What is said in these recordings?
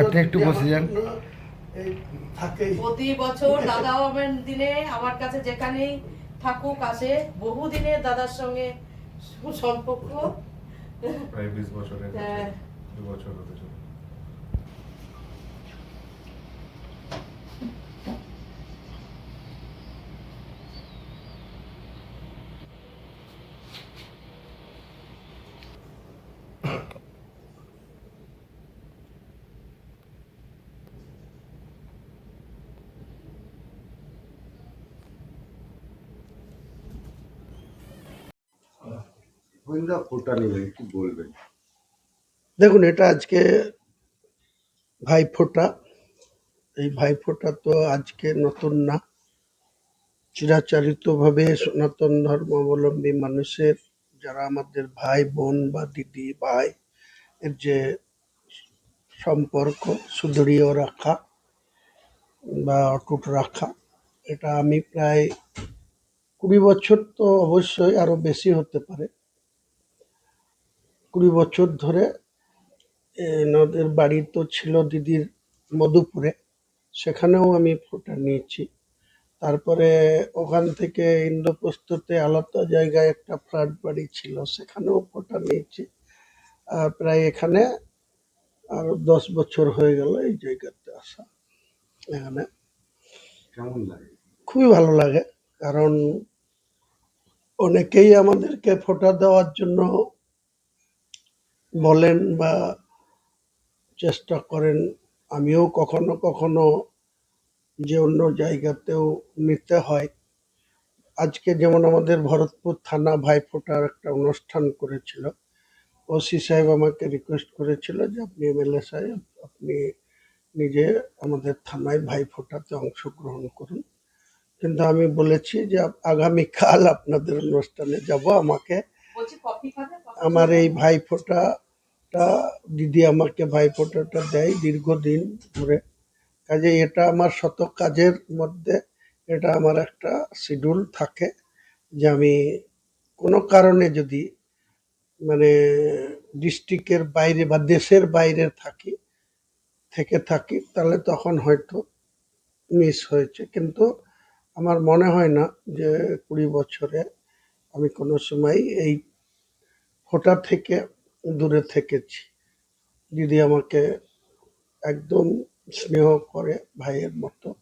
আপনি একটু বসে যান। প্রতি বছর দাদা হবেন দিনে আমার কাছে যেখানেই থাকুক আসে। বহুদিনের দাদার সঙ্গে সুসম্পর্ক। প্রায় বিশ বছরের হ্যাঁ। দু বছর হতে চলে গোয়েন্দা একটু বলবেন? দেখুন, এটা আজকে ভাইফোঁটা এই ভাইফোঁটা তো আজকে নতুন না। চিরাচরিতভাবে সনাতন ধর্মাবলম্বী মানুষের, যারা আমাদের ভাই বোন বা দিদি ভাই, এর যে সম্পর্ক, সুদৃঢ় রাখা বা অটুট রাখা, এটা আমি প্রায় কুড়ি বছর তো অবশ্যই আরও বেশি হতে পারে। কুড়ি বছর ধরে এনাদের বাড়ি তো ছিল দিদির মধুপুরে সেখানেও আমি ফোটা নিয়েছি। তারপরে ওখান থেকে ইন্দ্রপ্রস্থতে আলাদা জায়গায় একটা ফ্ল্যাট বাড়ি ছিল সেখানেও ফোটা নিয়েছি। আর প্রায় এখানে আর দশ বছর হয়ে গেল এই জায়গাতে আসা। এখানে কেমন লাগে? খুবই ভালো লাগে কারণ অনেকেই আমাদেরকে ফোটা দেওয়ার জন্য বলেন বা চেষ্টা করেন আমিও কখনো কখনো যে অন্য জায়গাতেও নিতে হয়। আজকে যেমন আমাদের ভরতপুর থানা ভাইফোঁটার একটা অনুষ্ঠান করেছিল ওসি সাহেব আমাকে রিকোয়েস্ট করেছিল যে আপনি এমএলএ সাহেব আপনি নিজে আমাদের থানায় ভাইফোঁটাতে অংশগ্রহণ করুন। কিন্তু আমি বলেছি যে আগামীকাল আপনাদের অনুষ্ঠানে যাব আমাকে আমার এই ভাইফোঁটাটা দিদি আমাকে ভাইফোঁটাটা দেয় দীর্ঘদিন ধরে। কাজে এটা আমার শত কাজের মধ্যে এটা আমার একটা শিডিউল থাকে যে আমি কোনো কারণে যদি মানে ডিস্ট্রিক্টের বাইরে বা দেশের বাইরে থাকি, থেকে থাকি, তাহলে তখন হয়তো মিস হয়েছে। কিন্তু আমার মনে হয় না যে কুড়ি বছরে আমি কোনো সময় এই ফোটা থেকে দূরে থেকেছি। দিদি আমাকে একদম স্নেহ করে ভাইয়ের মতো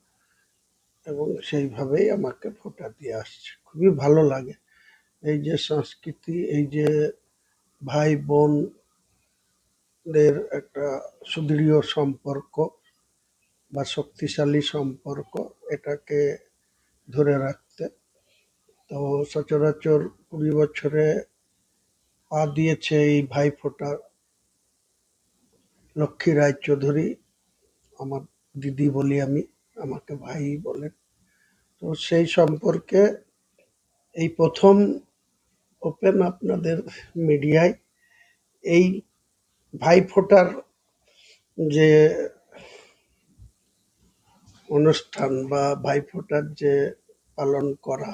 এবং সেইভাবেই আমাকে ফোটা দিয়ে আসছে। খুবই ভালো লাগে। এই যে সংস্কৃতি, এই যে ভাই বোনদের একটা সুদৃঢ় সম্পর্ক বা শক্তিশালী সম্পর্ক এটাকে ধরে রাখতে, তো সচরাচর কুড়ি বছরে পা দিয়েছে এই ভাইফোঁটা লক্ষ্মী রায়চৌধুরী, আমার দিদি বলি আমি, আমাকে ভাই বলেন। তো সেই সম্পর্কে এই প্রথম ওপেন আপনাদের মিডিয়ায় এই ভাইফোঁটার যে অনুষ্ঠান বা ভাইফোঁটার যে পালন করা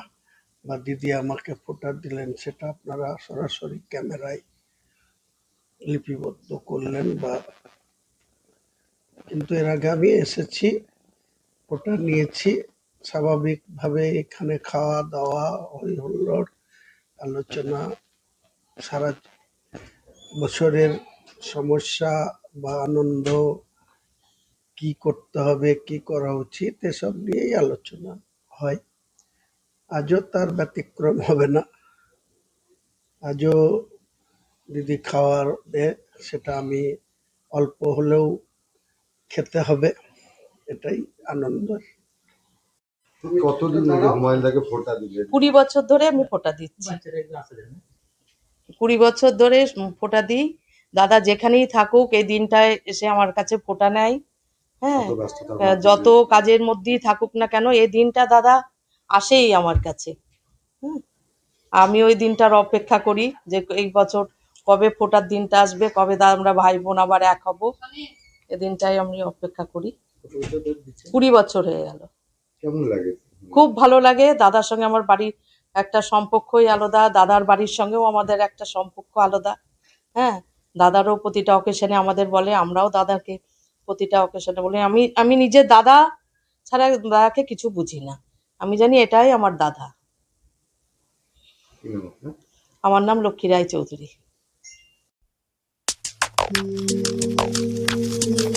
বা দিদি আমাকে ফোঁটা দিলেন, সেটা আপনারা সরাসরি ক্যামেরায় লিপিবদ্ধ করলেন বা কিন্তু এর আগে আমি এসেছি ওটা নিয়েছি। স্বাভাবিকভাবে এখানে খাওয়া দাওয়া, হই হুল্লোড়, আলোচনা, সারা বছরের সমস্যা বা আনন্দ, কি করতে হবে, কি করা উচিত, এসব নিয়েই আলোচনা হয়। আজও তার ব্যতিক্রম হবে না। আজও দিদি খাওয়ার দে সেটা আমি অল্প হলেও খেতে হবে এটাই আনন্দ কতদিন আগে হুমায়ুনদাকে ফোটা দিলে? কুড়ি বছর ধরে আমি ফোঁটা দিচ্ছি। কুড়ি বছর ধরে ফোঁটা দিই। দাদা যেখানেই থাকুক এই দিনটায় এসে আমার কাছে ফোঁটা নেয়। হ্যাঁ যত কাজের মধ্যেই থাকুক না কেন এই দিনটা দাদা আসেই আমার কাছে। হুম। আমি ওই দিনটার অপেক্ষা করি যে এই বছর কবে ফোটার দিনটা আসবে কবে দা আমরা ভাই বোন আবার এক হব। এই দিনটাই আমি অপেক্ষা করি। কুড়ি বছর হয়ে গেল। কেমন লাগে? খুব ভালো লাগে। দাদার সঙ্গে আমার বাড়ির একটা সম্পর্কই আলাদা। দাদার বাড়ির সঙ্গেও আমাদের একটা সম্পর্ক আলাদা। হ্যাঁ? দাদারও প্রতিটা অকেশনে আমাদের বলে আমরাও দাদাকে প্রতিটা অকেশনে বলি। আমি আমি নিজের দাদা ছাড়া দাদাকে কিছু বুঝি না। আমি জানি এটাই আমার দাদা? আমার নাম লক্ষ্মী রায় চৌধুরী